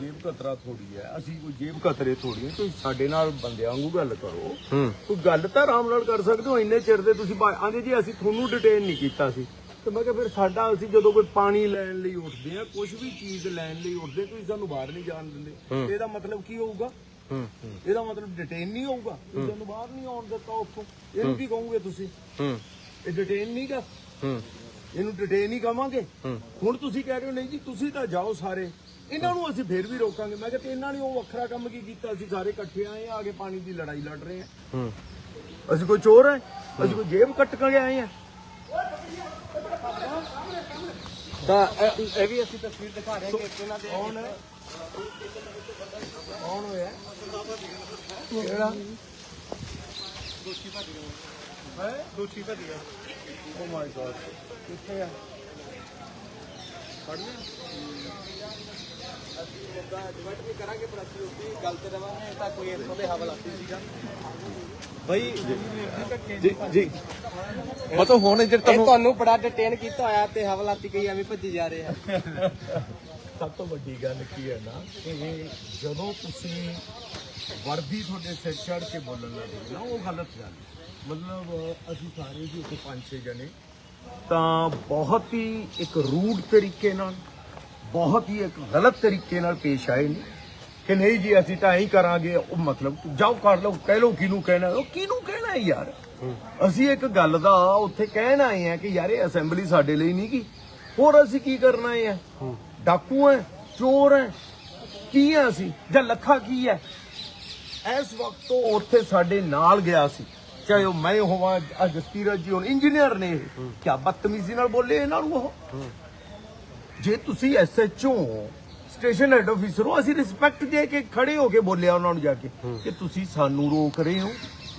ਜੇਬ ਕਤਰਾ ਥੋੜੀ ਹੈ ਅਸੀਂ ਕੋਈ ਜੇਬ ਕਤਰੇ ਥੋੜੀ ਹੈ ਤੁਸੀਂ ਸਾਡੇ ਨਾਲ ਬੰਦਿਆਂ ਵਾਂਗੂ ਗੱਲ ਕਰੋ। ਕੋਈ ਗੱਲ ਤਾਂ ਆਰਾਮ ਨਾਲ ਕਰ ਸਕਦੇ ਹੋ ਇੰਨੇ ਚਿਰ ਦੇ ਤੁਸੀਂ ਆਂਦੇ ਜੀ ਅਸੀਂ ਤੁਹਾਨੂੰ ਡਿਟੇਨ ਨਹੀਂ ਕੀਤਾ ਸੀ। ਤੇ ਮੈਂ ਕਿਹਾ ਫਿਰ ਸਾਡਾ ਅਸੀਂ ਜਦੋਂ ਕੋਈ ਪਾਣੀ ਲੈਣ ਲਈ ਉੱਠਦੇ ਆ ਕੁਝ ਵੀ ਚੀਜ਼ ਲੈਣ ਲਈ ਉੱਠਦੇ ਤੁਸੀਂ ਸਾਨੂੰ ਬਾਹਰ ਨਹੀਂ ਜਾਣ ਦਿੰਦੇ। ਇਹਦਾ ਮਤਲਬ ਕੀ ਹੋਊਗਾ? ਇਹਦਾ ਮਤਲਬ ਡਿਟੇਨ ਨਹੀਂ ਹੋਊਗਾ? ਤੁਸੀਂ ਸਾਨੂੰ ਬਾਹਰ ਨਹੀਂ ਆਉਣ ਦਿੱਤਾ ਉੱਥੋਂ। ਇਹਨੂੰ ਕੀ ਕਹੋਗੇ ਤੁਸੀਂ? ਇਹ ਡਿਟੇਨ ਨਹੀਂ ਹੂੰ। ਇਹਨੂੰ ਡਿਟੇਨ ਹੀ ਕਵਾਂਗੇ। ਹੁਣ ਤੁਸੀਂ ਕਹਿ ਰਹੇ ਹੋ ਨਹੀਂ ਜੀ ਤੁਸੀਂ ਤਾਂ ਜਾਓ ਸਾਰੇ। ਇਹਨਾਂ ਨੂੰ ਅਸੀਂ ਫੇਰ ਵੀ ਰੋਕਾਂਗੇ। ਮੈਂ ਕਿਹਾ ਤੇ ਇਹਨਾਂ ਨੇ ਉਹ ਵੱਖਰਾ ਕੰਮ ਕੀ ਕੀਤਾ? ਅਸੀਂ ਸਾਰੇ ਇਕੱਠੇ ਆਏ ਆ ਆਗੇ ਪਾਣੀ ਦੀ ਲੜਾਈ ਲੜ ਰਹੇ ਆ ਹੂੰ। ਅਸੀਂ ਕੋਈ ਚੋਰ ਹੈ? ਅਸੀਂ ਕੋਈ ਜੇਬ ਕੱਟ ਕੇ ਆਏ ਆ ਤਾਂ ਇਹ ਇਹ ਵੀ ਅਸੀਂ ਤਸਵੀਰ ਦਿਖਾ ਰਹੇ ਹਾਂ ਕਿ ਇਹਨਾਂ ਦੇ ਕੌਣ ਕੌਣ ਹੋਇਆ? ਕਿਹੜਾ? ਹੈ? ਦੋਸ਼ੀ ਭੱਜਿਆ ਓ ਮਾਈ ਗॉड ਕਿੱਥੇ ਆ? ਡਿਬੇਟ ਵੀ ਕਰਾਂਗੇ ਪਰ ਅਸੀਂ ਉਸਦੀ ਗੱਲ ਤੇ ਰਵਾਂਗੇ ਤਾਂ ਕੋਈ ਇੱਥੋਂ ਦੇ ਹਵਾਲਾਤੀ ਸੀਗਾ। ਬਈ ਜੀ ਜੀ ਮਤਲਬ ਹੁਣ ਜੇ ਇਹ ਤੁਹਾਨੂੰ ਤੁਹਾਨੂੰ ਬੜਾ ਡਿਟੇਨ ਕੀਤਾ ਹੋਇਆ ਤੇ ਹਵਾਲਾਤੀ ਕਈ ਐਵੇਂ ਭੱਜੀ ਜਾ ਰਹੇ ਆ। ਸਭ ਤੋਂ ਵੱਡੀ ਗੱਲ ਕੀ ਹੈ ਨਾ ਕਿ ਜਦੋਂ ਤੁਸੀਂ ਵਰਦੀ ਤੁਹਾਡੇ ਸਿਰ ਚੜ ਕੇ ਬੋਲਣ ਲੱਗੇ ਨਾ ਉਹ ਗਲਤ ਗੱਲ। ਮਤਲਬ ਅਸੀਂ ਸਾਰੇ ਜੀ ਉੱਥੇ ਪੰਜ ਛੇ ਜਣੇ ਤਾਂ ਬਹੁਤ ਹੀ ਇੱਕ ਰੂਡ ਤਰੀਕੇ ਨਾਲ ਬਹੁਤ ਹੀ ਇੱਕ ਗਲਤ ਤਰੀਕੇ ਨਾਲ ਪੇਸ਼ ਆਏ ਨੇ। ਕਿ ਨਹੀਂ ਜੀ ਅਸੀਂ ਤਾਂ ਐਂ ਕਰਾਂਗੇ ਉਹ ਮਤਲਬ ਜਾਓ ਕਰ ਲਓ ਕਹਿ ਲਓ ਕਿਹਨੂੰ ਕਹਿਣਾ ਉਹ ਕਿਹਨੂੰ ਕਹਿਣਾ ਯਾਰ? ਅਸੀਂ ਇੱਕ ਗੱਲ ਦਾ ਉੱਥੇ ਕਹਿਣ ਆਏ ਆ ਕਿ ਯਾਰ ਇਹ ਅਸੈਂਬਲੀ ਸਾਡੇ ਲਈ ਨਹੀਂ ਗੀ। ਹੋਰ ਅਸੀਂ ਕੀ ਕਰਨਾ ਹੈ? ਡਾਕੂ ਹੈ ਚੋਰ ਹੈ ਕੀ ਹੈ ਅਸੀਂ? ਜਾਂ ਲੱਖਾ ਕੀ ਹੈ? ਇਸ ਵਕਤ ਉਹ ਉੱਥੇ ਸਾਡੇ ਨਾਲ ਗਿਆ ਸੀ। ਚਾਹੇ ਉਹ ਮੈਂ ਹੋਵਾਂ ਅੱਜ ਜਸਤੀਰਤ ਜੀ ਹੁਣ ਇੰਜੀਨੀਅਰ ਨੇ ਕੀ ਬਦਤਮੀਜ਼ੀ ਨਾਲ ਬੋਲੇ ਇਹਨਾਂ ਨੂੰ ਉਹ? ਜੇ ਤੁਸੀਂ ਐਸਐਚਓ ਸਟੇਸ਼ਨ ਹੈਡ ਆਫੀਸਰ ਹੋ ਅਸੀਂ ਰਿਸਪੈਕਟ ਦੇ ਕੇ ਖੜੇ ਹੋ ਕੇ ਬੋਲਿਆ ਉਹਨਾਂ ਨੂੰ ਜਾ ਕੇ ਕਿ ਤੁਸੀਂ ਸਾਨੂੰ ਰੋਕ ਰਹੇ ਹੋ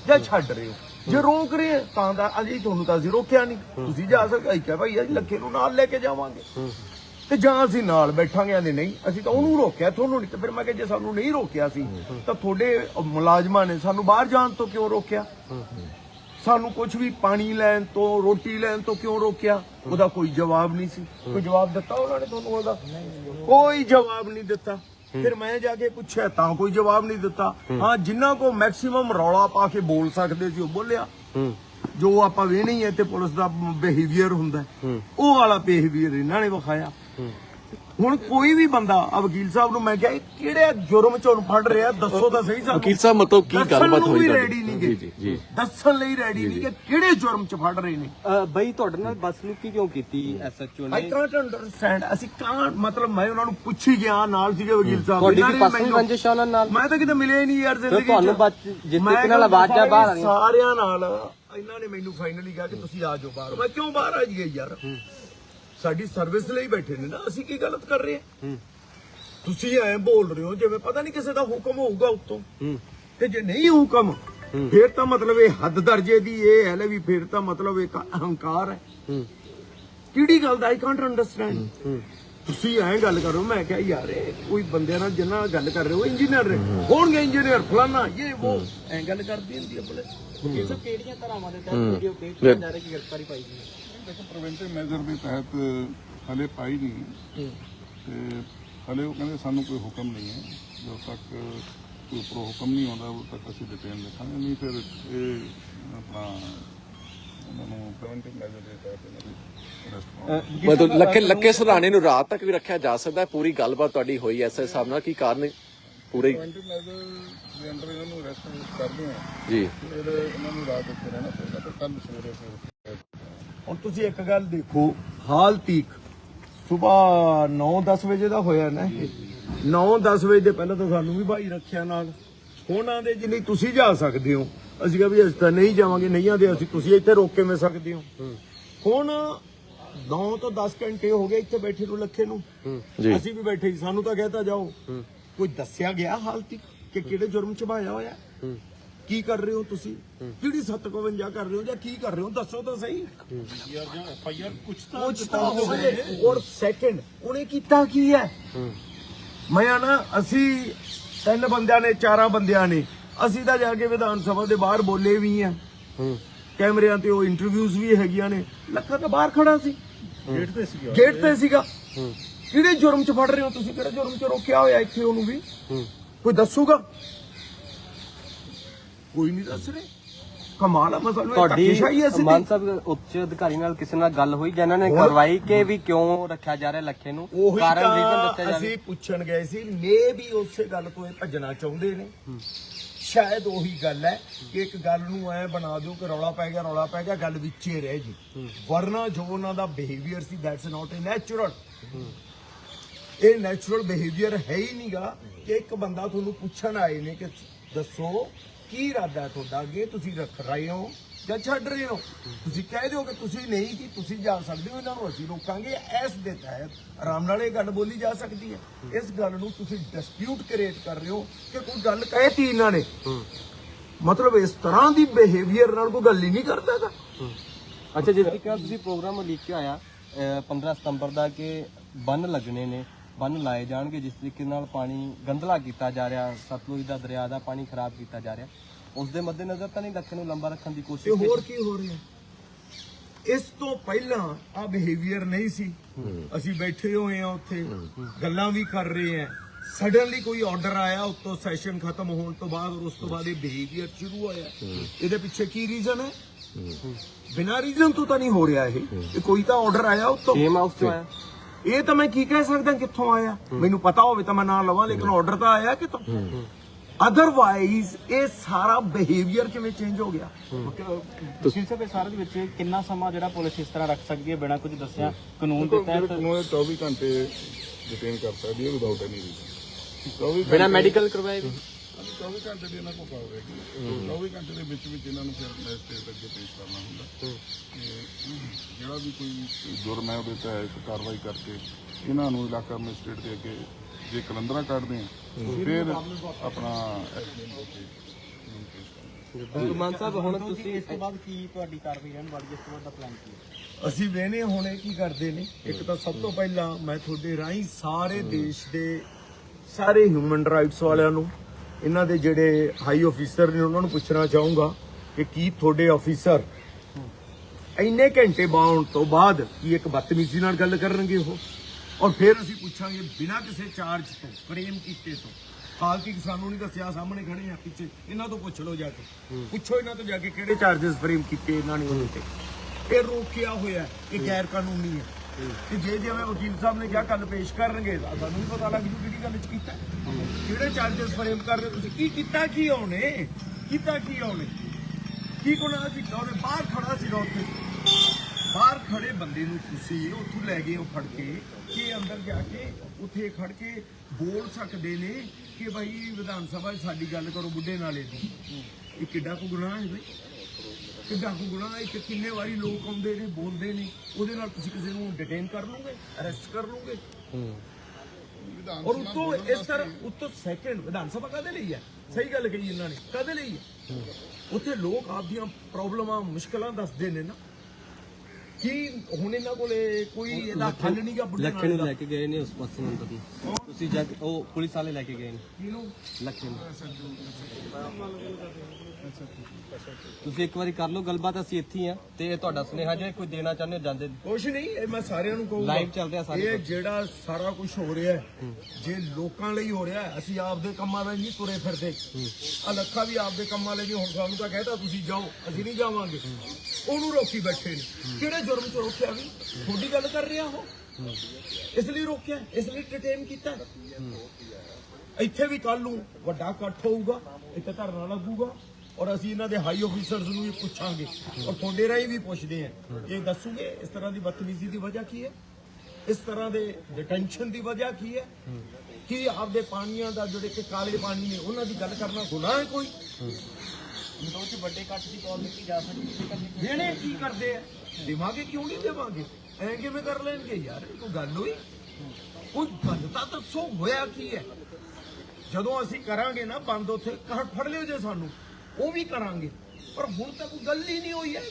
ਜਾਂ ਛੱਡ ਰਹੇ ਹੋ? ਜੇ ਰੋਕ ਰਹੇ ਤਾਂ ਦਾ ਅਜੀ ਤੁਹਾਨੂੰ ਤਾਂ ਅਸੀਂ ਰੋਕਿਆ ਨਹੀਂ। ਤੁਸੀਂ ਜਾ ਸਕਦੇ ਕਿਹਾ ਭਾਈ ਅਸੀਂ ਲੱਖੇ ਨੂੰ ਨਾਲ ਲੈ ਕੇ ਜਾਵਾਂਗੇ। ਤੇ ਜਾਂ ਅਸੀਂ ਨਾਲ ਬੈਠਾਂਗੇ, ਆਂਦੇ ਨਹੀਂ, ਅਸੀਂ ਤਾਂ ਉਹਨੂੰ ਰੋਕਿਆ, ਤੁਹਾਨੂੰ ਨਹੀਂ ਤੇ ਫਿਰ ਮੈਂ ਕਿਹਾ ਜੇ ਸਾਨੂੰ ਨਹੀਂ ਰੋਕਿਆ ਸੀ, ਤਾਂ ਤੁਹਾਡੇ ਮੁਲਾਜ਼ਮਾਂ ਨੇ ਸਾਨੂੰ ਬਾਹਰ ਜਾਣ ਤੋਂ ਕਿਉਂ ਰੋਕਿਆ? ਸਾਨੂੰ ਕੁਝ ਵੀ ਪਾਣੀ ਲੈਣ ਤੋਂ, ਰੋਟੀ ਲੈਣ ਤੋਂ ਕਿਉਂ ਰੋਕਿਆ? ਉਹਦਾ ਕੋਈ ਜਵਾਬ ਨਹੀਂ ਸੀ। ਕੋਈ ਜਵਾਬ ਦਿੱਤਾ ਉਹਨਾਂ ਨੇ ਤੁਹਾਨੂੰ ਉਹਦਾ? ਕੋਈ ਜਵਾਬ ਨਹੀਂ ਦਿੱਤਾ। ਫਿਰ ਮੈਂ ਜਾ ਕੇ ਪੁੱਛਿਆ, ਤਾਂ ਕੋਈ ਜਵਾਬ ਨਹੀਂ ਦਿੱਤਾ। ਹਾਂ, ਜਿੰਨਾ ਕੋ ਮੈਕਸਿਮਮ ਰੌਲਾ ਪਾ ਕੇ ਬੋਲ ਸਕਦੇ ਸੀ, ਉਹ ਬੋਲਿਆ। ਜੋ ਆਪਾਂ ਵੇ ਨਹੀਂ ਹੈ ਤੇ ਪੁਲਿਸ ਦਾ ਬਿਹੇਵੀਅਰ ਹੁੰਦਾ। ਉਹ ਵਾਲਾ ਬਿਹੇਵੀਅਰ ਇਹਨਾਂ ਨੇ ਵਿਖਾਇਆ। ਹੁਣ ਕੋਈ ਵੀ ਬੰਦਾ ਆ ਵਕੀਲ ਸਾਹਿਬ ਨੂੰ ਮੈਂ ਕਿਹਾ ਇਹ ਕਿਹੜੇ ਜੁਰਮ ਚ ਉਹਨੂੰ ਫੜ ਰਿਹਾ? ਦੱਸੋ ਤਾਂ ਸਹੀ ਸਾਨੂੰ। ਵਕੀਲ ਸਾਹਿਬ ਮਤਲਬ ਕੀ ਗੱਲਬਾਤ ਨੂੰ ਹੋਈ ਵੀ ਤੁਹਾਡੀ? ਜੀ। ਜੀ, ਜੀ। ਦੱਸਣ ਲਈ ਰੈਡੀ ਨਹੀਂ ਕਿ ਕਿਹੜੇ ਜੁਰਮ ਚ ਫੜ ਰਹੇ ਨੇ? ਬਈ ਤੁਹਾਡੇ ਨਾਲ ਬਦਸਲੂਕੀ ਕਿਉਂ ਕੀਤੀ ਐਸਐਚਓ ਆਈ ਨੇ? ਕਾਂਟ ਅੰਡਰਸਟੈਂਡ ਅਸੀਂ ਕਾਂ ਮਤਲਬ ਮੈਂ ਉਹਨਾਂ ਨੂੰ ਪੁੱਛੀ ਗਿਆ ਨਾਲ ਸੀਗੇ ਵਕੀਲ ਸਾਹਿਬ। ਤੁਹਾਡੀ ਨੇ ਪਰਸਨਲ ਰੰਜਿਸ਼ ਆ ਉਹਨਾਂ ਨਾਲ? ਮੈਂ ਤਾਂ ਕਿਤੇ ਮਿਲਿਆ ਹੀ ਨਹੀਂ ਯਾਰ ਜ਼ਿੰਦਗੀ 'ਚ। ਤੁਹਾਨੂੰ ਤਰੀਕੇ ਨਾਲ ਆਵਾਜ਼ਾਂ ਬਾਹਰ ਆ ਰਹੀਆਂ। ਸਾਰਿਆਂ ਨਾਲ ਇਹਨਾਂ ਨੇ ਮੈਨੂੰ ਫਾਈਨਲੀ ਕਿਹਾ ਕਿ ਤੁਸੀਂ ਆ ਜਾਓ ਬਾਹਰ। ਮੈਂ ਕਿਉਂ ਬਾਹਰ ਆ ਜਾਈਏ ਯਾਰ? ਸਾਡੀ ਸਰਵਿਸ ਲਈ ਬੈਠੇ ਨੇ ਨਾ ਅਸੀਂ ਕੀ ਗਲਤ ਕਰ ਰਹੇ ਹਾਂ? ਤੁਸੀਂ ਐਂ ਬੋਲ ਰਹੇ ਹੋ ਜਿਵੇਂ ਪਤਾ ਨਹੀਂ ਕਿਸੇ ਦਾ ਹੁਕਮ ਹੋਊਗਾ ਉੱਤੋਂ। ਹੂੰ। ਤੇ ਜੇ ਨਹੀਂ ਹੁਕਮ ਫਿਰ ਤਾਂ ਮਤਲਬ ਇਹ ਹੱਦ ਦਰਜੇ ਦੀ ਇਹ ਹੈ ਲੈ ਵੀ ਫਿਰ ਤਾਂ ਮਤਲਬ ਇੱਕ ਅਹੰਕਾਰ ਹੈ। ਹੂੰ। ਕਿਹੜੀ ਗੱਲ ਦਾ? ਆਈ ਕਾਂਟ ਅੰਡਰਸਟੈਂਡ ਤੁਸੀਂ ਐਂ ਗੱਲ ਕਰੋ ਮੈਂ ਕਿਹਾ ਯਾਰ ਇਹ ਕੋਈ ਬੰਦਿਆਂ ਨਾਲ ਜਿੰਨਾ ਨਾਲ ਗੱਲ ਕਰ ਰਹੇ ਹੋ ਇੰਜੀਨੀਅਰ ਨੇ। ਹੋਣਗੇ ਇੰਜੀਨੀਅਰ ਫਲਾਨਾ ਇਹ ਉਹ ਐਂ ਗੱਲ ਕਰਦੀ ਹੁੰਦੀ ਹੈ ਪੁਲਿਸ। ਇਹ ਸਭ ਕਿਹੜੀਆਂ ਧਾਰਾਵਾਂ ਦੇ ਤਹਿਤ ਵੀਡੀਓ ਪੇਸ਼ ਕੀਤਾ ਜਾ ਰਿਹਾ ਕਿ ਗ੍ਰਿਫਤਾਰੀ ਪਾਈ ਗਈ ਦੇਖੋ ਪ੍ਰੀਵੈਂਟਿਵ ਮੈਜ਼ਰ ਦੇ ਤਹਿਤ ਹਲੇ ਪਾਈ ਨਹੀਂ ਤੇ ਹਲੇ ਉਹ ਕਹਿੰਦੇ ਸਾਨੂੰ ਕੋਈ ਹੁਕਮ ਨਹੀਂ ਹੈ। ਜਦੋਂ ਤੱਕ ਕੋਈ ਉੱਪਰੋਂ ਹੁਕਮ ਨਹੀਂ ਆਉਂਦਾ ਉਦੋਂ ਤੱਕ ਅਸੀਂ ਡਿਟੇਨ ਰੱਖਾਂਗੇ ਨਹੀਂ ਫਿਰ ਇਹ ਆਪਣਾ ਉਹਨਾਂ ਨੂੰ ਪ੍ਰੀਵੈਂਟਿਵ ਮੈਜ਼ਰ ਦੇ ਤਹਿਤ ਇਹਨਾਂ ਦੀ ਅਰੈਸਟ ਮਤਲਬ ਲੱਕੇ ਲੱਕੇ ਸੁਧਾਣੇ ਨੂੰ ਰਾਤ ਤੱਕ ਵੀ ਰੱਖਿਆ ਜਾ ਸਕਦਾ ਹੈ। ਪੂਰੀ ਗੱਲਬਾਤ ਤੁਹਾਡੀ ਹੋਈ ਐਸ ਹਿਸਾਬ ਨਾਲ ਕੀ ਕਾਰਨ ਪੂਰੇ ਪ੍ਰੀਵੈਂਟਿਵ ਮੈਜ਼ਰ ਦੇ ਅੰਡਰ ਇਹਨਾਂ ਨੂੰ ਅਰੈਸਟ ਕਰਦੇ ਹਾਂ ਜੀ। ਫਿਰ ਇਹਨਾਂ ਨੂੰ ਰਾਤ ਉੱਤੇ ਰਹਿਣਾ ਪਏਗਾ ਤੇ ਕੱਲ ਸਵੇਰੇ ਫਿਰ ਹੁਣ ਤੁਸੀਂ ਇੱਕ ਗੱਲ ਦੇਖੋ ਹਾਲ ਤੀਕ ਸਵੇਰ 9-10 ਵਜੇ ਦਾ ਹੋਇਆ ਨਾ ਇਹ। 9-10 ਵਜੇ ਦੇ ਪਹਿਲਾਂ ਤਾਂ ਸਾਨੂੰ ਵੀ ਭਾਈ ਰੱਖਿਆ ਨਾਲ। ਹੁਣ ਆਂਦੇ ਜੀ ਨਹੀਂ ਤੁਸੀਂ ਜਾ ਸਕਦੇ ਹੋ ਅਸੀਂ ਕਿਹਾ ਵੀ ਅਸੀਂ ਤਾਂ ਨਹੀਂ ਜਾਵਾਂਗੇ ਨਹੀਂ ਆਂਦੇ ਅਸੀਂ ਤੁਸੀਂ ਇੱਥੇ ਰੋਕ ਕਿਵੇਂ ਸਕਦੇ ਹੋ? ਹੁਣ 9 ਤੋਂ 10 ਘੰਟੇ ਹੋ ਗਏ ਇੱਥੇ ਬੈਠੇ ਨੂੰ ਲੱਖੇ ਨੂੰ। ਜੀ। ਅਸੀਂ ਵੀ ਬੈਠੇ ਸੀ ਸਾਨੂੰ ਤਾਂ ਕਹਿਤਾ ਜਾਓ। ਕੋਈ ਦੱਸਿਆ ਗਿਆ ਹਾਲ ਤੱਕ ਕਿ ਕਿਹੜੇ ਜੁਰਮ ਚ ਭਾਇਆ ਹੋਇਆ? ਕੀ ਕਰ ਰਹੇ ਹੋ ਤੁਸੀਂ? ਕਿਹੜੀ 752 ਕਰ ਰਹੇ ਹੋ ਜਾਂ ਕੀ ਕਰ ਰਹੇ ਹੋ? ਦੱਸੋ ਤਾਂ ਸਹੀ। ਕੁਝ ਤਾਂ ਹੋਵੇ। ਔਰ ਸੈਕੰਡ ਉਹਨੇ ਕੀਤਾ ਕੀ ਹੈ? ਮੈਂ ਨਾ ਅਸੀਂ ਤਿੰਨ ਬੰਦਿਆਂ ਨੇ ਚਾਰਾਂ ਬੰਦਿਆਂ ਨੇ ਅਸੀਂ ਤਾਂ ਜਾ ਕੇ ਵਿਧਾਨ ਸਭਾ ਦੇ ਬਾਹਰ ਬੋਲੇ ਵੀ ਆ। ਹੂੰ। ਕੈਮਰਿਆਂ ਤੇ ਉਹ ਇੰਟਰਵਿਊਜ਼ ਵੀ ਹੈਗੀਆਂ ਨੇ। ਲੱਖਾ ਤਾਂ ਬਾਹਰ ਖੜਾ ਸੀ। ਗੇਟ ਤੇ ਸੀਗਾ। ਗੇਟ ਤੇ ਸੀਗਾ। ਕਿਹੜੇ ਜੁਰਮ 'ਚ ਫੜ ਰਹੇ ਹੋ ਤੁਸੀਂ? ਕਿਹੜੇ ਜੁਰਮ 'ਚ ਰੋਕਿਆ ਹੋਇਆ ਇੱਥੇ ਉਹਨੂੰ ਵੀ? ਕੋਈ ਦੱਸੂਗਾ? ਕੋਈ ਨਹੀਂ ਦੱਸ ਰਹੇ। ਕਮਾਲ ਆ ਮਸਲਾ ਤੁਹਾਡੀ ਧੱਕੇਸ਼ਾਹੀ ਹੈ ਸਿੱਧੀ। ਮਾਨ ਸਾਹਿਬ ਉੱਚ ਅਧਿਕਾਰੀ ਨਾਲ ਕਿਸੇ ਨਾਲ ਗੱਲ ਹੋਈ ਜਿਨ੍ਹਾਂ ਨੇ ਕਰਵਾਈ ਕਿ ਵੀ ਕਿਉਂ ਰੱਖਿਆ ਜਾ ਰਿਹਾ ਲੱਖੇ ਨੂੰ? ਉਹੀ ਕਾਰਨ ਰੀਜ਼ਨ ਤਾਂ ਦੱਸਿਆ ਜਾਵੇ। ਅਸੀਂ ਪੁੱਛਣ ਗਏ ਸੀ ਮੇ ਵੀ ਉਸੇ ਗੱਲ ਤੋਂ ਇਹ ਭੱਜਣਾ ਚਾਹੁੰਦੇ ਨੇ। ਸ਼ਾਇਦ ਉਹੀ ਗੱਲ ਹੈ ਕਿ ਇੱਕ ਗੱਲ ਨੂੰ ਐ ਬਣਾ ਦਿਓ ਕਿ ਰੌਲਾ ਪੈ ਗਿਆ ਰੌਲਾ ਪੈ ਗਿਆ ਗੱਲ ਵਿੱਚੇ ਰਹਿ ਜੀ। ਵਰਨਾ ਜੋ ਉਹਨਾਂ ਦਾ ਬਿਹੇਵੀਅਰ ਸੀ ਦੈਟਸ ਨਾਟ ਅ ਨੈਚੁਰਲ ਇਹ ਨੈਚੁਰਲ ਬਿਹੇਵੀਅਰ ਹੈ ਹੀ ਨਹੀਂਗਾ ਕਿ ਇੱਕ ਬੰਦਾ ਤੁਹਾਨੂੰ ਪੁੱਛਣ ਆਏ ਨੇ ਕਿ ਦੱਸੋ ਕੀ ਇਰਾਦਾ ਹੈ ਤੁਹਾਡਾ? ਅੱਗੇ ਤੁਸੀਂ ਰੱਖ ਰਹੇ ਹੋ ਜਾਂ ਛੱਡ ਰਹੇ ਹੋ? ਤੁਸੀਂ ਕਹਿ ਦਿਓ ਕਿ ਤੁਸੀਂ ਨਹੀਂ ਕਿ ਤੁਸੀਂ ਜਾ ਸਕਦੇ ਹੋ ਇਹਨਾਂ ਨੂੰ ਅਸੀਂ ਰੋਕਾਂਗੇ। ਇਸ ਦੇ ਤਹਿਤ ਆਰਾਮ ਨਾਲ ਇਹ ਗੱਲ ਬੋਲੀ ਜਾ ਸਕਦੀ ਹੈ। ਇਸ ਗੱਲ ਨੂੰ ਤੁਸੀਂ ਡਿਸਪਿਊਟ ਕ੍ਰੀਏਟ ਕਰ ਰਹੇ ਹੋ ਕਿ ਕੋਈ ਗੱਲ ਕਹਿਤੀ ਇਹਨਾਂ ਨੇ। ਮਤਲਬ ਇਸ ਤਰ੍ਹਾਂ ਦੀ ਬਿਹੇਵੀਅਰ ਨਾਲ ਕੋਈ ਗੱਲ ਹੀ ਨਹੀਂ ਕਰਦਾਗਾ ਅੱਛਾ ਜਿਵੇਂ ਕਿ ਤੁਸੀਂ ਪ੍ਰੋਗਰਾਮ ਲਿਖ ਕੇ ਆਇਆ ਅਹ 15 ਸਤੰਬਰ ਦਾ ਕਿ ਬੰਨ ਲੱਗਣੇ ਨੇ ਬੰਨ ਲਾਏ ਜਾਣਗੇ ਜਿਸ ਤਰੀਕੇ ਨਾਲ ਪਾਣੀ ਗੰਦਲਾ ਕੀਤਾ ਜਾ ਰਿਹਾ ਸਤਲੁਜ ਦਾ ਦਰਿਆ ਦਾ ਪਾਣੀ ਖਰਾਬ ਕੀਤਾ ਜਾ ਰਿਹਾ। ਉਸ ਦੇ ਮੱਦੇਨਜ਼ਰ ਤਾਂ ਨਹੀਂ ਲੱਖੇ ਨੂੰ ਲੰਬਾ ਰੱਖਣ ਦੀ ਤੇ ਕੋਸ਼ਿਸ਼ ਹੋਰ ਕੀ ਹੋ ਰਿਹਾ? ਇਸ ਤੋਂ ਪਹਿਲਾਂ ਆ ਬਿਹੇਵੀਅਰ ਨਹੀਂ ਸੀ। ਅਸੀਂ ਬੈਠੇ ਹੋਏ ਆ ਉੱਥੇ ਗੱਲਾਂ ਵੀ ਕਰ ਰਹੇ ਆ ਸਡਨਲੀ ਕੋਈ ਆਰਡਰ ਆਇਆ ਉੱਤੋਂ ਸੈਸ਼ਨ ਖਤਮ ਹੋਣ ਤੋਂ ਬਾਅਦ ਔਰ ਉਸ ਤੋਂ ਬਾਅਦ ਇਹ ਬਿਹੇਵੀਅਰ ਸ਼ੁਰੂ ਹੋਇਆ। ਇਹਦੇ ਪਿੱਛੇ ਕੀ ਰੀਜ਼ਨ ਹੈ? ਬਿਨਾਂ ਰੀਜ਼ਨ ਤੋਂ ਤਾਂ ਨਹੀਂ ਹੋ ਰਿਹਾ ਇਹ। ਇਹ ਕੋਈ ਤਾਂ ਆਰਡਰ ਆਇਆ ਉੱਤੋਂ। ਗੇਮ ਹਾਊਸ ਤੋਂ ਆਇਆ। ਇਹ ਤਾਂ ਮੈਂ ਕੀ ਕਹਿ ਸਕਦਾ ਕਿੱਥੋਂ ਆਇਆ? ਮੈਨੂੰ ਪਤਾ ਹੋਵੇ ਤਾਂ ਮੈਂ ਨਾਂ ਲਵਾਂ ਲੇਕਿਨ ਆਰਡਰ ਤਾਂ ਆਇਆ ਕਿਤੋਂ? ਅਦਰਵਾਈਜ਼ ਇਹ ਸਾਰਾ ਬਿਹੇਵੀਅਰ ਕਿਵੇਂ ਚੇਂਜ ਹੋ ਗਿਆ? ਤੁਸੀਂ ਇਹ ਸਾਰੇ ਦੇ ਵਿੱਚ ਕਿੰਨਾ ਸਮਾਂ ਜਿਹੜਾ ਪੁਲਿਸ ਇਸ ਤਰ੍ਹਾਂ ਰੱਖ ਸਕਦੀ ਹੈ ਬਿਨਾਂ ਕੁਝ ਦੱਸਿਆ? ਕਾਨੂੰਨ ਦੇ ਤਹਿਤ ਕਾਨੂੰਨ 24 ਘੰਟੇ ਡਿਟੇਨ ਕਰ ਸਕਦੀ ਹੈ ਵਿਦਆਊਟ ਐਨੀ ਰੀਜ਼ਨ 24 ਬਿਨਾਂ ਮੈਡੀਕਲ ਕਰਵਾਏ ਵੀ। 24 ਘੰਟੇ ਦੀ ਇਹਨਾਂ ਕੋਲ ਪਾਵਰ ਹੈ। 24 ਘੰਟੇ ਦੇ ਵਿੱਚ ਵਿੱਚ ਇਹਨਾਂ ਨੂੰ ਫਿਰ ਮੈਜਿਸਟ੍ਰੇਟ ਅੱਗੇ ਪੇਸ਼ ਕਰਨਾ ਹੁੰਦਾ। ਤੇ ਜਿਹੜਾ ਵੀ ਕੋਈ ਜੁਰਮ ਹੈ ਉਹਦੇ ਤਹਿਤ ਕਾਰਵਾਈ ਕਰਕੇ ਇਹਨਾਂ ਨੂੰ ਇਲਾਕਾ ਮੈਜਿਸਟ੍ਰੇਟ ਦੇ ਅੱਗੇ ਜੇ ਕਲੰਦਰਾ ਕੱਢਦੇ ਆ ਫਿਰ ਆਪਣਾ ਹੋ ਕੇ ਇਹਨੂੰ ਪੇਸ਼ ਕਰਨਾ। ਮਾਨ ਸਾਹਿਬ ਹੁਣ ਤੁਸੀਂ ਇਸ ਤੋਂ ਬਾਅਦ ਕੀ ਤੁਹਾਡੀ ਕਾਰਵਾਈ ਰਹਿਣ ਵਾਲੀ ਹੈ? ਇਸ ਤੋਂ ਬਾਅਦ ਦਾ ਪਲਾਨ ਕੀ ਹੈ? ਅਸੀਂ ਵੇਨੇ ਹੁਣੇ ਕੀ ਕਰਦੇ ਨੇ? ਇੱਕ ਤਾਂ ਸਭ ਤੋਂ ਪਹਿਲਾਂ ਮੈਂ ਤੁਹਾਡੇ ਰਾਹੀਂ ਸਾਰੇ ਦੇਸ਼ ਦੇ ਸਾਰੇ ਹਿਊਮਨ ਰਾਈਟਸ ਵਾਲਿਆਂ ਨੂੰ ਇਹਨਾਂ ਦੇ ਜਿਹੜੇ ਹਾਈ ਅਫੀਸਰ ਨੇ ਉਹਨਾਂ ਨੂੰ ਪੁੱਛਣਾ ਚਾਹੂੰਗਾ ਕਿ ਕੀ ਤੁਹਾਡੇ ਅਫੀਸਰ ਇੰਨੇ ਘੰਟੇ ਬਾਉਣ ਤੋਂ ਬਾਅਦ ਕੀ ਇੱਕ ਬਦਤਮੀਜ਼ੀ ਨਾਲ ਗੱਲ ਕਰਨਗੇ ਉਹ? ਔਰ ਫਿਰ ਅਸੀਂ ਪੁੱਛਾਂਗੇ ਬਿਨਾਂ ਕਿਸੇ ਚਾਰਜ ਤੋਂ ਫਰੇਮ ਕੀਤੇ ਤੋਂ। ਹਾਲਾਂਕਿ ਸਾਨੂੰ ਨਹੀਂ ਦੱਸਿਆ ਸਾਹਮਣੇ ਖੜੇ ਆ ਪਿੱਛੇ। ਇਹਨਾਂ ਤੋਂ ਪੁੱਛ ਲਓ ਜਾ ਕੇ। ਪੁੱਛੋ ਇਹਨਾਂ ਤੋਂ ਜਾ ਕੇ ਕਿਹੜੇ ਚਾਰजेस ਫਰੇਮ ਕੀਤੇ ਇਹਨਾਂ ਨੇ ਉਹਦੇ ਤੇ। ਇਹ ਰੋਕਿਆ ਹੋਇਆ ਇਹ ਗੈਰ ਕਾਨੂੰਨੀ ਹੈ। ਤੇ ਜੇ ਜਿਵੇਂ ਵਕੀਲ ਸਾਹਿਬ ਨੇ ਕਿਹਾ ਕੱਲ ਪੇਸ਼ ਕਰਨਗੇ ਸਾਨੂੰ ਵੀ ਪਤਾ ਲੱਗ ਜੂ ਕਿਹੜੀ ਗੱਲ ਚ ਕੀਤਾ ਕਿਹੜੇ ਚਾਰजेस ਫਰੇਮ ਕਰ ਰਹੇ ਤੁਸੀਂ? ਕੀ ਕੀਤਾ ਕੀ ਉਹਨੇ? ਕੀਤਾ ਕੀ ਉਹਨੇ? ਕੀ ਗੁਨਾਹ ਕੀਤਾ ਉਹਨੇ? ਬਾਹਰ ਖੜਾ ਸੀਗਾ ਉੱਥੇ। ਬਾਹਰ ਖੜੇ ਬੰਦੇ ਨੂੰ ਤੁਸੀਂ ਉੱਥੋਂ ਲੈ ਗਏ ਹੋ ਫੜ ਕੇ, ਕਿ ਅੰਦਰ ਜਾ ਕੇ ਉੱਥੇ ਖੜ ਕੇ ਬੋਲ ਸਕਦੇ ਨੇ ਕਿ ਭਾਈ ਵਿਧਾਨ ਸਭਾ 'ਚ ਸਾਡੀ ਗੱਲ ਕਰੋ ਬੁੱਢੇ ਨਾਲੇ ਦੀ। ਇਹ ਕਿੱਡਾ ਕੁ ਗੁਨਾਹ ਹੈ ਬਈ? ਕੁ ਗੁਨਾਹ ਹੈ ਕਿ ਕਿੰਨੇ ਵਾਰੀ ਲੋਕ ਆਉਂਦੇ ਨੇ ਬੋਲਦੇ ਨੇ ਉਹਦੇ ਨਾਲ ਤੁਸੀਂ ਕਿਸੇ ਨੂੰ ਡਿਟੇਨ ਕਰ ਲਓਗੇ ਅਰੈਸਟ ਕਰ ਲਓਗੇ? ਵਿਧਾਨ ਔਰ ਉਤੋਂ ਇਸ ਤਰ੍ਹਾਂ ਉਤੋਂ ਸੈਕੰਡ ਵਿਧਾਨ ਸਭਾ ਕਦੇ ਲਈ ਹੈ? ਸਹੀ ਗੱਲ ਕਹੀ ਇਹਨਾਂ ਨੇ ਕਦੇ ਲਈ ਹੈ? ਉੱਥੇ ਲੋਕ ਆਪਦੀਆਂ ਪ੍ਰੋਬਲਮਾਂ ਮੁਸ਼ਕਲਾਂ ਦੱਸਦੇ ਨੇ ਨਾ। ਕੀ ਹੁਣ ਇਹਨਾਂ ਕੋਲੇ ਕੋਈ ਇਹਦਾ ਹੱਲ ਨਹੀਂਗਾ ਬੁੱਢੇ ਲੱਖੇ ਨੂੰ ਲੈ ਕੇ ਗਏ ਨੇ ਉਸ ਪਾਸੇ ਨੂੰ ਤੁਸੀਂ ਤੁਸੀਂ ਜਾ ਕੇ ਉਹ ਪੁਲਿਸ ਵਾਲੇ ਲੈ ਕੇ ਗਏ ਨੇ। ਕਿਹਨੂੰ? ਲੱਖੇ ਨੂੰ। ਤੁਸੀਂ ਇੱਕ ਵਾਰੀ ਕਰ ਲਓ ਗੱਲਬਾਤ ਅਸੀਂ ਇੱਥੇ ਹੀ ਆ ਤੇ ਇਹ ਤੁਹਾਡਾ ਸੁਨੇਹਾ ਜੇ ਕੋਈ ਦੇਣਾ ਚਾਹੁੰਦੇ ਹੋ ਜਾਂਦੇ ਕੁਛ ਨਹੀਂ ਇਹ ਮੈਂ ਸਾਰਿਆਂ ਨੂੰ ਕਹੂੰਗਾ। Live ਚੱਲ ਰਿਹਾ ਸਾਰੇ ਇਹ ਜਿਹੜਾ ਸਾਰਾ ਕੁਝ ਹੋ ਰਿਹਾ ਹੈ ਜੇ ਲੋਕਾਂ ਲਈ ਹੋ ਰਿਹਾ ਹੈ ਅਸੀਂ ਆਪਦੇ ਕੰਮਾਂ ਲਈ ਨਹੀਂ ਤੁਰੇ ਫਿਰਦੇ। ਆ ਲੱਖਾ ਵੀ ਆਪਦੇ ਕੰਮਾਂ ਲਈ ਨਹੀਂ ਹੁਣ ਸਾਨੂੰ ਤਾਂ ਕਹਿਤਾ ਤੁਸੀਂ ਜਾਓ ਅਸੀਂ ਨਹੀਂ ਜਾਵਾਂਗੇ। ਉਹਨੂੰ ਰੋਕੀ ਬੈਠੇ ਨੇ। ਕਿਹੜੇ ਜੁਰਮ ਚ ਰੋਕਿਆ ਵੀ? ਤੁਹਾਡੀ ਗੱਲ ਕਰ ਰਿਹਾ ਉਹ? ਇਸ ਲਈ ਰੋਕਿਆ ਇਸ ਲਈ ਡਿਟੇਨ ਕੀਤਾ। ਇੱਥੇ ਵੀ ਕੱਲ ਨੂੰ ਵੱਡਾ ਇਕੱਠ ਹੋਊਗਾ ਇੱਥੇ ਧਰਨਾ ਲੱਗੂਗਾ। ਔਰ ਅਸੀਂ ਇਹਨਾਂ ਦੇ ਹਾਈ ਅਫੀਸਰਸ ਨੂੰ ਵੀ ਪੁੱਛਾਂਗੇ ਔਰ ਤੁਹਾਡੇ ਰਾਹੀਂ ਵੀ ਪੁੱਛਦੇ ਆਂ ਇਹ ਦੱਸੂਗੇ, ਇਸ ਤਰ੍ਹਾਂ ਦੀ ਬਦਤਮੀਜ਼ੀ ਦੀ ਵਜ੍ਹਾ ਕੀ ਹੈ? ਇਸ ਤਰ੍ਹਾਂ ਦੇ ਡਿਟੈਂਸ਼ਨ ਦੀ ਵਜ੍ਹਾ ਕੀ ਹੈ? ਕੀ ਆਪਦੇ ਪਾਣੀਆਂ ਦਾ ਜਿਹੜੇ ਕਿ ਕਾਲੇ ਪਾਣੀ ਨੇ, ਉਹਨਾਂ ਦੀ ਗੱਲ ਕਰਨਾ ਗੁਨਾਹ ਹੈ ਕੋਈ? ਮਤਲਬ ਕਿ ਵੱਡੇ ਕੱਟ ਦੀ ਕਾਲ ਕੀਤੀ ਜਾ ਸਕਦੀ ਜਿਹੜੇ ਕੀ ਕਰਦੇ ਆ? ਦਿਮਾਗੇ ਕਿਉਂ ਨਹੀਂ ਦੇਵਾਂਗੇ? ਐ ਕਿਵੇਂ ਕਰ ਲੈਣਗੇ? ਯਾਰ ਕੋਈ ਗੱਲ ਹੋਈ? ਕੋਈ ਗੱਲ ਤਾਂ ਦੱਸੋ, ਹੋਇਆ ਕੀ ਹੈ? ਜਦੋਂ ਅਸੀਂ ਕਰਾਂਗੇ ਨਾ, ਬੰਦ ਉੱਥੇ ਕਹਿ ਫੜ ਲਿਓ ਜੇ ਸਾਨੂੰ। ਉਹ ਵੀ ਕਰਾਂਗੇ। ਪਰ ਹੁਣ ਤੱਕ ਕੋਈ ਗੱਲ ਹੀ ਨਹੀਂ ਹੋਈ ਹੈ।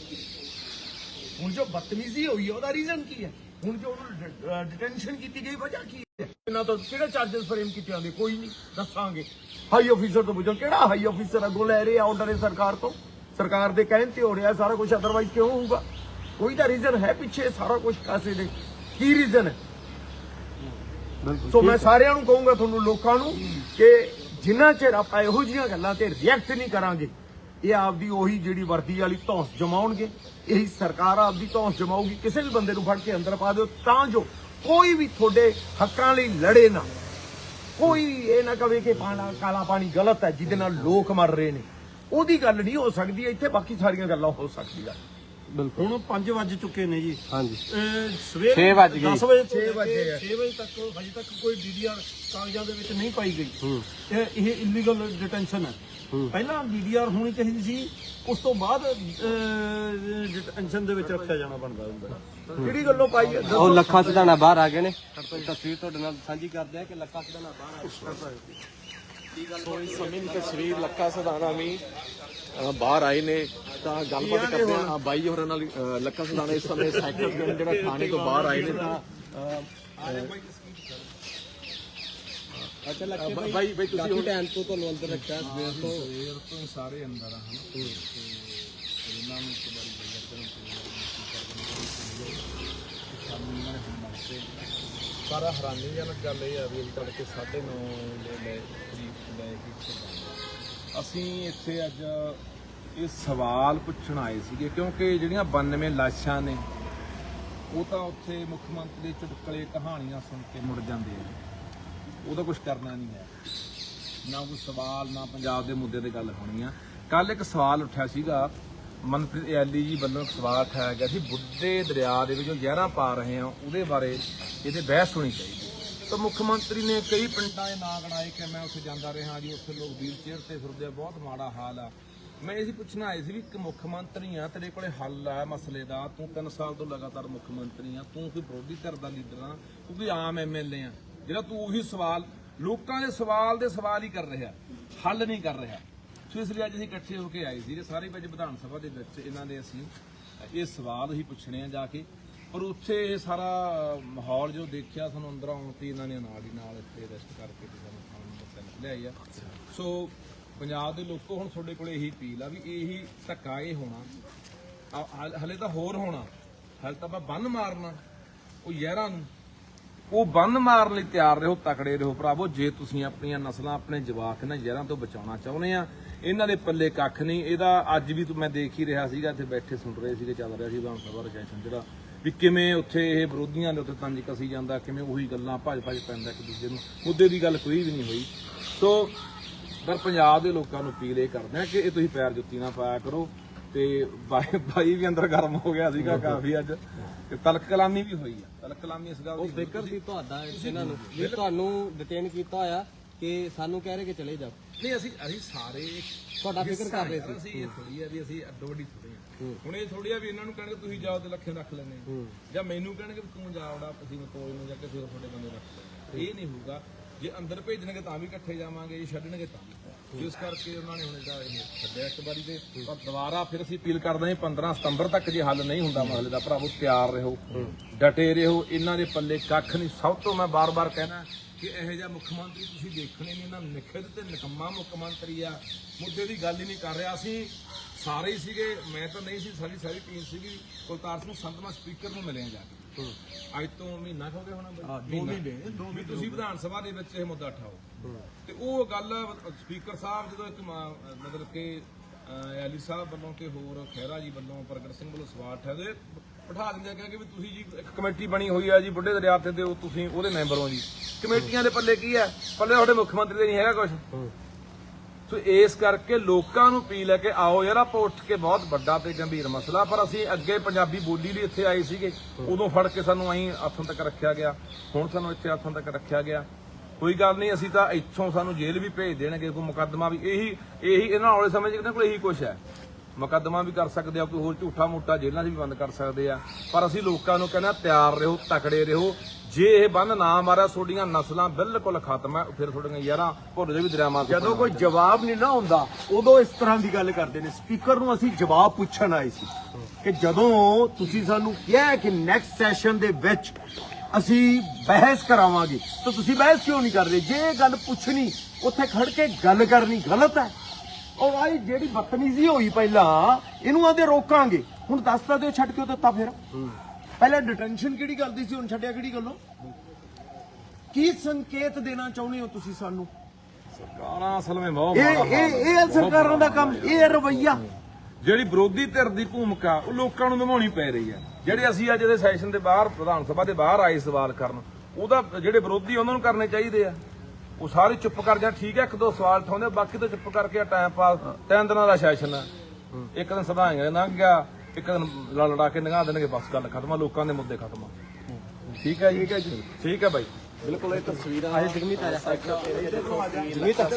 ਹੁਣ ਜੋ ਬਦਤਮੀਜ਼ੀ ਹੋਈ ਹੈ ਉਹਦਾ ਰੀਜ਼ਨ ਕੀ ਹੈ? ਹੁਣ ਜੋ ਉਹਨੂੰ ਡਿਟੈਂਸ਼ਨ ਕੀਤੀ ਗਈ ਵਜ੍ਹਾ ਕੀ ਹੈ? ਇਹਨਾਂ ਤੋਂ ਕਿਹੜੇ ਚਾਰजेस ਫਰੇਮ ਕੀਤੇ ਆਂਦੇ ਕੋਈ ਨਹੀਂ ਦੱਸਾਂਗੇ। ਹਾਈ ਅਫੀਸਰ ਤੋਂ ਪੁੱਛੋ ਕਿਹੜਾ ਹਾਈ ਅਫੀਸਰ ਅੱਗੋਂ ਲੈ ਰਿਹਾ ਆਰਡਰ ਹੈ ਸਰਕਾਰ ਤੋਂ? ਸਰਕਾਰ ਦੇ ਕਹਿਣ ਤੇ ਹੋ ਰਿਹਾ ਸਾਰਾ ਕੁਝ ਅਦਰਵਾਈਜ਼ ਕਿਉਂ ਹੋਊਗਾ? ਕੋਈ ਤਾਂ ਰੀਜ਼ਨ ਹੈ ਪਿੱਛੇ ਸਾਰਾ ਕੁਝ ਕਾਸੇ ਦੇ। ਕੀ ਰੀਜ਼ਨ ਹੈ? ਸੋ ਮੈਂ ਸਾਰਿਆਂ ਨੂੰ ਕਹੂੰਗਾ ਤੁਹਾਨੂੰ ਲੋਕਾਂ ਨੂੰ ਕਿ ਜਿੰਨਾ ਚਿਰ ਆਪਾਂ ਇਹੋ ਜਿਹੀਆਂ ਗੱਲਾਂ ਤੇ ਰਿਐਕਟ ਨਹੀਂ ਕਰਾਂਗੇ, ਇਹ ਆਪਦੀ ਉਹੀ ਜਿਹੜੀ ਵਰਦੀ ਵਾਲੀ ਧੌਂਸ ਜਮਾਉਣਗੇ, ਇਹੀ ਸਰਕਾਰ ਆਪਦੀ ਧੌਂਸ ਜਮਾਊਗੀ, ਕਿਸੇ ਵੀ ਬੰਦੇ ਨੂੰ ਫੜ ਕੇ ਅੰਦਰ ਪਾ ਦਿਓ, ਤਾਂ ਜੋ ਕੋਈ ਵੀ ਤੁਹਾਡੇ ਹੱਕਾਂ ਲਈ ਲੜੇ ਨਾ। ਕੋਈ ਇਹ ਨਾ ਕਵੇ ਕਿ ਪਾਣਾ, ਕਾਲਾ ਪਾਣੀ ਗਲਤ ਹੈ, ਜਿਹਦੇ ਨਾਲ ਲੋਕ ਮਰ ਰਹੇ ਨੇ। ਉਹਦੀ ਗੱਲ ਨਹੀਂ ਹੋ ਸਕਦੀ, ਇੱਥੇ ਬਾਕੀ ਸਾਰੀਆਂ ਗੱਲਾਂ ਹੋ ਸਕਦੀਆਂ ਬਿਲਕੁਲ। ਹੁਣ 5 ਵੱਜ ਚੁੱਕੇ ਨੇ ਜੀ। ਹਾਂਜੀ। ਸਵੇਰ ਛੇ ਵੱਜ ਗਏ। 10 ਵਜੇ ਤੋਂ ਛੇ ਲੈ ਕੇ ਵਜੇ ਆ। ਛੇ ਵਜੇ ਤੱਕ ਹਜੇ ਤੱਕ ਕੋਈ ਡੀਡੀਆਰ ਕਾਗਜ਼ਾਂ ਦੇ ਵਿੱਚ ਨਹੀਂ ਪਾਈ ਗਈ। ਹੂੰ। ਇਹ ਇਹ ਇਲੀਗਲ ਡਿਟੈਂਸ਼ਨ ਹੈ। ਪਹਿਲਾਂ ਡੀਡੀਆਰ ਹੋਣੀ ਚਾਹੀਦੀ ਸੀ ਉਸ ਤੋਂ ਬਾਅਦ ਡਿਟੈਂਸ਼ਨ ਦੇ ਵਿੱਚ ਰੱਖਿਆ ਜਾਣਾ ਬਣਦਾ ਹੁੰਦਾ ਕਿਹੜੀ ਗੱਲੋਂ ਪਾਈ ਹੈ? ਉਹ ਲੱਖਾਂ ਸਿਧਾਣਾ ਬਾਹਰ ਆ ਗਏ ਨੇ। ਤਸਵੀਰ ਤੁਹਾਡੇ ਨਾਲ ਸਾਂਝੀ ਕਰਦੇ ਆ ਕਿ ਲੱਖਾਂ ਸਿਧਾਣਾ ਬਾਹਰ ਆ ਗਏ ਸੋ ਇਸ ਸਮੇਂ ਦੀ ਤਸਵੀਰ ਲੱਖਾ ਸਦਾਨਾ ਵੀ ਬਾਹਰ ਆਏ ਨੇ। ਤਾਂ ਗੱਲਬਾਤ ਕਰਦੇ ਆ ਬਾਈ ਹੋਰਾਂ ਨਾਲ ਲੱਖਾ ਸਦਾਨਾ ਇਸ ਸਮੇਂ ਸੈਕਟਰ ਦੇ ਜਿਹੜਾ ਥਾਣੇ ਤੋਂ ਬਾਹਰ ਆਏ ਨੇ ਤਾਂ ਅ, ਅੱਛਾ ਅ, ਬ- ਬਾਈ ਬਾਈ ਤੁਸੀਂ ਹੁਣ ਟਾਈਮ ਤੋਂ ਤੁਹਾਨੂੰ ਅੰਦਰ ਰੱਖਿਆ ਸਵੇਰ ਤੋਂ। ਸਵੇਰ ਤੋਂ ਸਾਰੇ ਅੰਦਰ ਆ ਹਨ। ਤੇ ਇਹਨਾਂ ਨੂੰ ਇੱਕ ਵਾਰੀ ਬਈ ਸਾਨੂੰ ਇਹਨਾਂ ਨੇ ਹੁਣ ਮੰਗਤੇ ਪਰ ਹੈਰਾਨੀਜਨਕ ਗੱਲ ਇਹ ਆ ਵੀ ਅਜੇ ਤੜਕੇ 9:30 ਦੇ ਲੈ ਲੈ। ਅਸੀਂ ਇੱਥੇ ਅੱਜ ਇਹ ਸਵਾਲ ਪੁੱਛਣ ਆਏ ਸੀਗੇ, ਕਿਉਂਕਿ ਜਿਹੜੀਆਂ 92 ਲਾਸ਼ਾਂ ਨੇ, ਉਹ ਤਾਂ ਉੱਥੇ ਮੁੱਖ ਮੰਤਰੀ ਦੇ ਚੁਟਕਲੇ ਕਹਾਣੀਆਂ ਸੁਣ ਕੇ ਮੁੜ ਜਾਂਦੇ ਆ। ਉਹਦਾ ਕੁਝ ਕਰਨਾ ਨਹੀਂ ਹੈ। ਨਾ ਕੋਈ ਸਵਾਲ, ਨਾ ਪੰਜਾਬ ਦੇ ਮੁੱਦੇ ਤੇ ਗੱਲ ਹੋਣੀ ਆ। ਕੱਲ ਇੱਕ ਸਵਾਲ ਉੱਠਿਆ ਸੀਗਾ, ਮਨਪ੍ਰੀਤ ਐਲੀ ਜੀ ਵੱਲੋਂ ਇੱਕ ਸਵਾਲ ਉਠਾਇਆ ਗਿਆ ਸੀ, ਬੁੱਢੇ ਦਰਿਆ ਦੇ ਵਿੱਚੋਂ ਜੋ ਜ਼ਹਿਰਾਂ ਪਾ ਰਹੇ ਆ, ਉਹਦੇ ਬਾਰੇ ਇਹਦੇ ਬਹਿਸ ਹੋਣੀ ਚਾਹੀਦੀ। ਤਾਂ ਮੁੱਖ ਮੰਤਰੀ ਨੇ ਕਈ ਪਿੰਡਾਂ ਦੇ ਨਾਂ ਗਣਾਏ ਕਿ ਮੈਂ ਉੱਥੇ ਜਾਂਦਾ ਰਿਹਾ ਜੀ, ਉੱਥੇ ਲੋਕ ਵੀਲ ਚੇਅਰ ਤੇ ਫਿਰਦੇ ਆ, ਬਹੁਤ ਮਾੜਾ ਹਾਲ ਆ। ਮੈਂ ਇਹ ਸੀ ਪੁੱਛਣਾ ਆਏ ਸੀ ਵੀ ਇੱਕ ਮੁੱਖ ਮੰਤਰੀ ਆ, ਤੇਰੇ ਕੋਲੇ ਹੱਲ ਆ ਮਸਲੇ ਦਾ, ਤੂੰ 3 ਸਾਲ ਤੋਂ ਲਗਾਤਾਰ ਮੁੱਖ ਮੰਤਰੀ ਆ, ਤੂੰ ਕੋਈ ਵਿਰੋਧੀ ਧਿਰ ਦਾ ਲੀਡਰ ਆ, ਤੂੰ ਕੋਈ ਆਮ ਐਮਐਲਏ ਆ। ਜਿਹੜਾ ਤੂੰ ਉਹੀ ਸਵਾਲ, ਲੋਕਾਂ ਦੇ ਸਵਾਲ ਦੇ ਸਵਾਲ ਹੀ ਕਰ ਰਿਹਾ, ਹੱਲ ਨਹੀਂ ਕਰ ਰਿਹਾ। ਸੋ ਇਸ ਲਈ ਅੱਜ ਅਸੀਂ ਇਕੱਠੇ ਹੋ ਕੇ ਆਏ ਸੀ ਸਾਰੇ ਵਿੱਚ ਵਿਧਾਨ ਸਭਾ ਦੇ ਵਿੱਚ ਇਹਨਾਂ ਦੇ ਅਸੀਂ ਇਹ ਸਵਾਲ ਹੀ ਪੁੱਛਣੇ ਆ ਜਾ ਕੇ। ਪਰ ਉੱਥੇ ਇਹ ਸਾਰਾ ਮਾਹੌਲ ਜੋ ਦੇਖਿਆ ਸਾਨੂੰ ਅੰਦਰ ਆਉਣ ਤੇ ਇਹਨਾਂ ਨੇ ਨਾਲ ਹੀ ਨਾਲ ਇੱਥੇ ਰੈਸਟ ਕਰਕੇ ਤੇ ਸਾਨੂੰ ਖਾਣ ਨੂੰ ਬੱਚਾ ਲਿਆਈ ਆ ਸੋ ਪੰਜਾਬ ਦੇ ਲੋਕੋ ਹੁਣ ਤੁਹਾਡੇ ਕੋਲੇ ਇਹੀ ਅਪੀਲ ਆ ਵੀ ਇਹੀ ਧੱਕਾ ਇਹ ਹੋਣਾ। ਆ- ਹਲ- ਹਲੇ ਤਾਂ ਹੋਰ ਹੋਣਾ। ਹਲੇ ਤਾਂ ਆਪਾਂ ਬੰਨ ਮਾਰਨਾ। ਉਹ ਯਹਿਰਾਂ ਨੂੰ। ਉਹ ਬੰਨ ਮਾਰਨ ਲਈ ਤਿਆਰ ਰਹੋ ਤਕੜੇ ਰਹੋ ਭਰਾਵੋ। ਜੇ ਤੁਸੀਂ ਆਪਣੀਆਂ ਨਸਲਾਂ ਆਪਣੇ ਜਵਾਕ ਇਹਨਾਂ ਜ਼ਹਿਰਾਂ ਤੋਂ ਬਚਾਉਣਾ ਚਾਹੁੰਦੇ ਆ ਇਹਨਾਂ ਦੇ ਪੱਲੇ ਕੱਖ ਨਹੀਂ। ਇਹਦਾ ਅੱਜ ਵੀ ਤੂੰ ਮੈਂ ਦੇਖ ਹੀ ਰਿਹਾ ਸੀਗਾ ਇੱਥੇ ਬੈਠੇ ਸੁਣ ਰਹੇ ਸੀਗੇ ਚੱਲ ਰਿਹਾ ਸੀ ਵਿਧਾਨ ਸਭਾ ਦਾ ਸੈਸ਼ਨ ਜਿਹੜਾ। ਵੀ ਕਿਵੇਂ ਉੱਥੇ ਇਹ ਵਿਰੋਧੀਆਂ ਦੇ ਉੱਤੇ ਤੰਜ ਕਸੀ ਜਾਂਦਾ ਕਿਵੇਂ ਉਹੀ ਗੱਲਾਂ ਭੱਜ ਭੱਜ ਪੈਂਦਾ ਇੱਕ ਦੂਜੇ ਨੂੰ। ਮੁੱਦੇ ਦੀ ਗੱਲ ਕੋਈ ਵੀ ਨਹੀਂ ਹੋਈ। ਸੋ ਪਰ ਪੰਜਾਬ ਦੇ ਲੋਕਾਂ ਨੂੰ ਅਪੀਲ ਇਹ ਕਰਦੇ ਆ ਕਿ ਇਹ ਤੁਸੀਂ ਪੈਰ ਜੁੱਤੀ ਨਾ ਪਾਇਆ ਕਰੋ ਤੇ ਬਾਈ ਬਾਈ ਵੀ ਅੰਦਰ ਗਰਮ ਹੋ ਗਿਆ ਸੀਗਾ ਕਾਫੀ ਅੱਜ। ਤੇ ਤਲਕ ਕਲਾਮੀ ਵੀ ਹੋਈ ਆ। ਤਲਕ ਕਲਾਮੀ ਇਸ ਗੱਲ ਦੀ ਉਹ ਫਿਕਰ ਸੀ ਤੁਹਾਡਾ ਇਹਨਾਂ ਨੂੰ ਵੀ ਤੁਹਾਨੂੰ ਡਿਟੇਨ ਕੀਤਾ ਹੋਇਆ। ਕਿ ਸਾਨੂੰ ਕਹਿ ਰਹੇ ਕਿ ਚਲੇ ਜਾਓ। ਨਹੀਂ ਅਸੀਂ ਅਸੀਂ ਸਾਰੇ ਤੁਹਾਡਾ ਫਿਕਰ ਕਰ ਰਹੇ ਸੀ। ਅਸੀਂ ਇਹ ਥੋੜੀ ਆ ਵੀ ਅਸੀਂ ਅੱਡੋ ਵੱਡੀ ਥੋੜੀ ਆ। ਹੁਣ ਇਹ ਥੋੜੀ ਆ ਵੀ ਇਹਨਾਂ ਨੂੰ ਕਹਿਣਗੇ ਤੁਸੀਂ ਜਾਓ ਤੇ ਲੱਖੇ ਰੱਖ ਲੈਣੇ ਜਾਂ ਮੈਨੂੰ ਕਹਿਣਗੇ ਵੀ ਤੂੰ ਜਾ ਵੜਾ ਅਸੀਂ ਮਤੋਈ ਨੂੰ ਜਾ ਕੇ ਫਿਰ ਤੁਹਾਡੇ ਬੰਦੇ ਰੱਖ ਲੈਣੇ ਇਹ ਨਹੀਂ ਹੋਊਗਾ। ਜੇ ਅੰਦਰ ਭੇਜਣਗੇ ਤਾਂ ਵੀ ਇਕੱਠੇ ਜਾਵਾਂਗੇ ਜੇ ਛੱਡਣਗੇ ਤਾਂ ਵੀ। ਇਸ ਕਰਕੇ ਉਹਨਾਂ ਨੇ ਹੁਣ ਇਹਦਾ ਇਹ ਛੱਡਿਆ ਇੱਕ ਵਾਰੀ ਤੇ। ਪਰ ਦੁਬਾਰਾ ਫਿਰ ਅਸੀਂ ਅਪੀਲ ਕਰਦੇ ਹਾਂ 15 ਸਤੰਬਰ ਤੱਕ ਜੇ ਹੱਲ ਨਹੀਂ ਹੁੰਦਾ ਮਸਲੇ ਦਾ ਭਰਾਵੋ ਤਿਆਰ ਰਹੋ। ਡਟੇ ਰਹੋ ਇਹਨਾਂ ਦੇ ਪੱਲੇ ਕੱਖ ਨਹੀਂ। ਸਭ ਤੋਂ ਮੈਂ ਬਾਰ-ਬਾਰ ਕਹਿਣਾ ਕਿ ਇਹੋ ਜਿਹਾ ਮੁੱਖ ਮੰਤਰੀ ਤੁਸੀਂ ਦੇਖਣੇ ਨਹੀਂ ਇਹਨਾਂ ਨਿਖਿਤ ਤੇ ਨਿਕੰਮਾ ਮੁੱਖ ਮੰਤਰੀ ਆ। ਮੁੱਦੇ ਦੀ ਗੱਲ ਹੀ ਨਹੀਂ ਕਰ ਰਿਹਾ ਸੀ। ਸਾਰੇ ਹੀ ਸੀਗੇ ਮੈਂ ਤਾਂ ਨਹੀਂ ਸੀ ਸਾਰੀ ਸਾਰੀ ਟੀਮ ਸੀਗੀ। ਕੁਲਤਾਰ ਸਿੰਘ ਸੰਧਮਾ ਸਪੀਕਰ ਨੂੰ ਮਿਲਿਆ ਜਾ ਕੇ। ਅੱਜ ਤੋਂ ਮਹੀਨਾ ਹੋ ਗਿਆ ਹੋਣਾ ਬਈ। ਦੋ ਮਹੀਨੇ ਵੀ ਤੁਸੀਂ ਵਿਧਾਨ ਸਭਾ ਦੇ ਵਿੱਚ ਇਹ ਮੁੱਦਾ ਉਠਾਓ। ਤੇ ਉਹ ਗੱਲ ਸਪੀਕਰ ਸਾਹਿਬ ਜਦੋਂ ਇੱਕ ਮਤਲਬ ਕਿ ਐਲੀ ਸਾਹਿਬ ਵੱਲੋਂ ਤੇ ਹੋਰ ਖਹਿਰਾ ਜੀ ਵੱਲੋਂ ਪ੍ਰਗਟ ਸਿੰਘ ਵੱਲੋਂ ਸਵਾਲ ਠਹਿਰੇ ਬਿਠਾ ਦਿੰਦੇ ਆ ਕਿ ਵੀ ਤੁਸੀਂ ਜੀ ਇੱਕ ਕਮੇਟੀ ਬਣੀ ਹੋਈ ਆ ਜੀ ਬੁੱਢੇ ਦਰਿਆ ਤੇ ਤੇ ਉਹ ਤੁਸੀਂ ਉਹਦੇ ਮੈਂਬਰ ਹੋ ਜੀ। ਕਮੇਟੀਆਂ ਦੇ ਪੱਲੇ ਕੀ ਹੈ ਪੱਲੇ ਤੁਹਾਡੇ ਮੁੱਖ ਮੰਤਰੀ ਦੇ ਨਹੀਂ ਹੈਗਾ ਕੁਝ ਸੋ ਇਸ ਕਰਕੇ ਲੋਕਾਂ ਨੂੰ ਅਪੀਲ ਹੈ ਕਿ ਆਓ ਯਾਰ ਆਪਾਂ ਉੱਠ ਕੇ ਬਹੁਤ ਵੱਡਾ ਤੇ ਗੰਭੀਰ ਮਸਲਾ ਪਰ ਅਸੀਂ ਅੱਗੇ ਪੰਜਾਬੀ ਬੋਲੀ ਲਈ ਇੱਥੇ ਆਏ ਸੀਗੇ ਉਦੋਂ ਫੜ ਕੇ ਸਾਨੂੰ ਅਹੀਂ ਹੱਥੋਂ ਤੱਕ ਰੱਖਿਆ ਗਿਆ ਹੁਣ ਸਾਨੂੰ ਇੱਥੇ ਹੱਥੋਂ ਤੱਕ ਰੱਖਿਆ ਗਿਆ। ਕੋਈ ਗੱਲ ਨਹੀਂ ਅਸੀਂ ਤਾਂ ਇੱਥੋਂ ਸਾਨੂੰ ਜੇਲ੍ਹ ਵੀ ਭੇਜ ਦੇਣਗੇ ਕੋਈ ਮੁਕੱਦਮਾ ਵੀ ਇਹੀ ਇਹੀ ਇਹਨਾਂ ਵਾਲੇ ਸਮੇਂ 'ਚ ਇਹਨਾਂ ਕੋਲ ਇਹੀ ਕੁਛ ਹੈ। ਮੁਕੱਦਮਾ ਵੀ ਕਰ ਸਕਦੇ ਆ ਕੋਈ ਹੋਰ ਝੂਠਾ ਮੋਟਾ ਜੇਲ੍ਹਾਂ 'ਚ ਵੀ ਬੰਦ ਕਰ ਸਕਦੇ ਆ। ਪਰ ਅਸੀਂ ਲੋਕਾਂ ਨੂੰ ਕਹਿੰਦੇ ਤਿਆਰ ਰਹੋ ਤਕੜੇ ਰਹੋ। ਜੇ ਇਹ ਬੰਦ ਨਾ ਮਾਰਿਆ ਤੁਹਾਡੀਆਂ ਨਸਲਾਂ ਬਿਲਕੁਲ ਖਤਮ ਹੈ ਫਿਰ ਤੁਹਾਡੀਆਂ ਯਾਰਾਂ ਭੁੱਲ ਦੇ ਵੀ ਦਰਿਆਵਾਂ ਤੋਂ ਜਦੋਂ ਕੋਈ ਜਵਾਬ ਨਹੀਂ ਨਾ ਹੁੰਦਾ ਉਦੋਂ ਇਸ ਤਰ੍ਹਾਂ ਦੀ ਗੱਲ ਕਰਦੇ ਨੇ। ਸਪੀਕਰ ਨੂੰ ਅਸੀਂ ਜਵਾਬ ਪੁੱਛਣ ਆਏ ਸੀ ਕਿ ਜਦੋਂ ਤੁਸੀਂ ਸਾਨੂੰ ਕਿਹਾ ਕਿ ਨੈਕਸਟ ਸੈਸ਼ਨ ਦੇ ਵਿੱਚ ਅਸੀਂ ਬਹਿਸ ਕਰਾਵਾਂਗੇ ਤਾਂ ਤੁਸੀਂ ਬਹਿਸ ਕਿਉਂ ਨਹੀਂ ਕਰਦੇ ਜੇ ਇਹ ਗੱਲ ਪੁੱਛਣੀ ਉੱਥੇ ਖੜ ਕੇ ਗੱਲ ਕਰਨੀ ਗਲਤ ਹੈ। ਔਰ ਆਈ ਜਿਹੜੀ ਬਦਤਮੀਜ਼ੀ ਹੋਈ ਪਹਿਲਾਂ ਇਹਨੂੰ ਆਂਦੇ ਰੋਕਾਂਗੇ। ਹੁਣ ਦੱਸਤਾ ਦਿਓ ਛੱਡ ਕਿਉਂ ਦਿੱਤਾ ਫਿਰ। ਪਹਿਲਾਂ ਡਿਟੈਂਸ਼ਨ ਕਿਹੜੀ ਗੱਲ ਦੀ ਸੀ ਹੁਣ ਛੱਡਿਆ ਕਿਹੜੀ ਗੱਲੋਂ? ਕੀ ਸੰਕੇਤ ਦੇਣਾ ਚਾਹੁੰਦੇ ਹੋ ਤੁਸੀਂ ਸਾਨੂੰ? ਸਰਕਾਰਾਂ ਅਸਲ ਵਿੱਚ ਬਹੁਤ ਇਹ ਮਾੜਾ ਇਹ। ਇਹ ਸਰਕਾਰਾਂ ਦਾ ਕੰਮ ਇਹ ਰਵਈਆ। ਜਿਹੜੀ ਵਿਰੋਧੀ ਧਿਰ ਦੀ ਭੂਮਿਕਾ ਉਹ ਲੋਕਾਂ ਨੂੰ ਨਿਭਾਉਣੀ ਪੈ ਰਹੀ ਹੈ। ਜਿਹੜੇ ਅਸੀਂ ਅੱਜ ਦੇ ਸੈਸ਼ਨ ਦੇ ਬਾਹਰ ਵਿਧਾਨ ਸਭਾ ਦੇ ਬਾਹਰ ਆਏ ਸਵਾਲ ਕਰਨ ਉਹਦਾ ਜਿਹੜੇ ਵਿਰੋਧੀ ਉਹਨਾਂ ਨੂੰ ਕਰਨੇ ਚਾਹੀਦੇ ਆ। ਉਹ ਸਾਰੇ ਚੁੱਪ ਕਰ ਜਾਣ ਠੀਕ ਹੈ ਇੱਕ ਦੋ ਸਵਾਲ ਠਾਉਂਦੇ ਬਾਕੀ ਤਾਂ ਚੁੱਪ ਕਰਕੇ ਟਾਈਮ ਪਾਸ ਤਿੰਨ ਦਿਨਾਂ ਦਾ ਸੈਸ਼ਨ ਹੈ ਇੱਕ ਦਿਨ ਸਭਾਈਆਂ ਲੰਘ ਗਿਆ ਇੱਕ ਦਿਨ ਲੜ ਲੜਾ ਕੇ ਨਿਗਾਹ ਦੇਣਗੇ ਬਸ ਗੱਲ ਖਤਮ ਆ ਲੋਕਾਂ ਦੇ ਮੁੱਦੇ ਖਤਮ ਆ। ਠੀਕ ਹੈ ਜੀ? ਠੀਕ ਹੈ ਬਾਈ। ਬਿਲਕੁਲ ਇਹ ਤਸਵੀਰਾਂ ਜਗਮੀਤ ਆ। ਜਾ